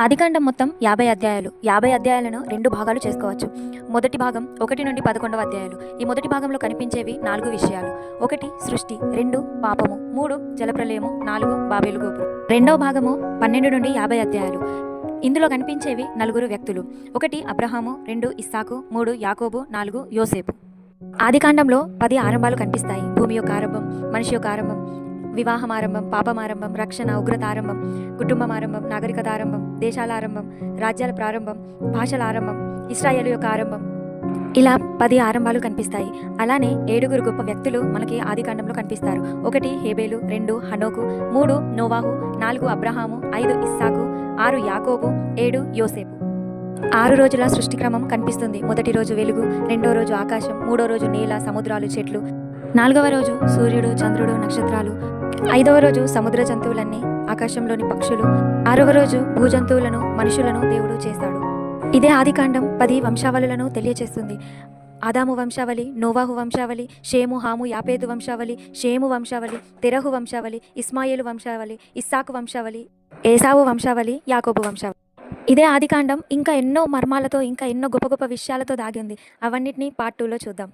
ఆదికాండం మొత్తం యాభై అధ్యాయాలు. యాభై అధ్యాయాలను రెండు భాగాలు చేసుకోవచ్చు. మొదటి భాగం ఒకటి నుండి పదకొండవ అధ్యాయాలు. ఈ మొదటి భాగంలో కనిపించేవి నాలుగు విషయాలు. ఒకటి సృష్టి. రెండు పాపము. మూడు జలప్రలయము. నాలుగు బాబేలు గోపురం. రెండవ భాగము పన్నెండు నుండి యాభై అధ్యాయాలు. ఇందులో కనిపించేవి నలుగురు వ్యక్తులు. ఒకటి అబ్రహాము. రెండు ఇస్సాకు. మూడు యాకోబు. నాలుగు యోసేపు. ఆదికాండంలో పది ఆరంభాలు కనిపిస్తాయి. భూమి యొక్క ఆరంభం మనిషి యొక్క ఆరంభం. వివాహం ఆరంభం పాపమారంభం రక్షణ ఉగ్రత ఆరంభం కుటుంబం ఆరంభం నాగరికత ఆరంభం దేశాల ఆరంభం రాజ్యాల ప్రారంభం భాషల ఆరంభం ఇస్రాయేల్ యొక్క ఆరంభం. ఇలా పది ఆరంభాలు కనిపిస్తాయి. అలానే ఏడుగురు గొప్ప వ్యక్తులు మనకి ఆదికాండంలో కనిపిస్తారు. ఒకటి హేబేలు రెండు హనోకు మూడు నోవాహు నాలుగు అబ్రహాము ఐదు ఇస్సాకు ఆరు యాకోబు ఏడు యోసేపు. ఆరు రోజుల సృష్టి క్రమం కనిపిస్తుంది. మొదటి రోజు వెలుగు రెండో రోజు ఆకాశం మూడో రోజు నేల సముద్రాలు చెట్లు. నాలుగవ రోజు సూర్యుడు చంద్రుడు నక్షత్రాలు. ఐదవ రోజు సముద్ర జంతువులన్నీ ఆకాశంలోని పక్షులు ఆరవ రోజు భూజంతువులను మనుషులను దేవుడు చేస్తాడు. ఇదే ఆదికాండం పది వంశావళులను తెలియచేస్తుంది. ఆదాము వంశావళి నోవాహు వంశావళి షేము హాము యాపేదు వంశావళి షేము వంశావళి తెరహు వంశావళి ఇస్మాయిలు వంశావళి ఇస్సాకు వంశావళి ఏసావు వంశావళి యాకోబు వంశావళి. ఇదే ఆదికాండం ఇంకా ఎన్నో మర్మాలతో ఇంకా ఎన్నో గొప్ప గొప్ప విషయాలతో దాగి ఉంది. అవన్నిటిని పార్ట్ టూలో చూద్దాం.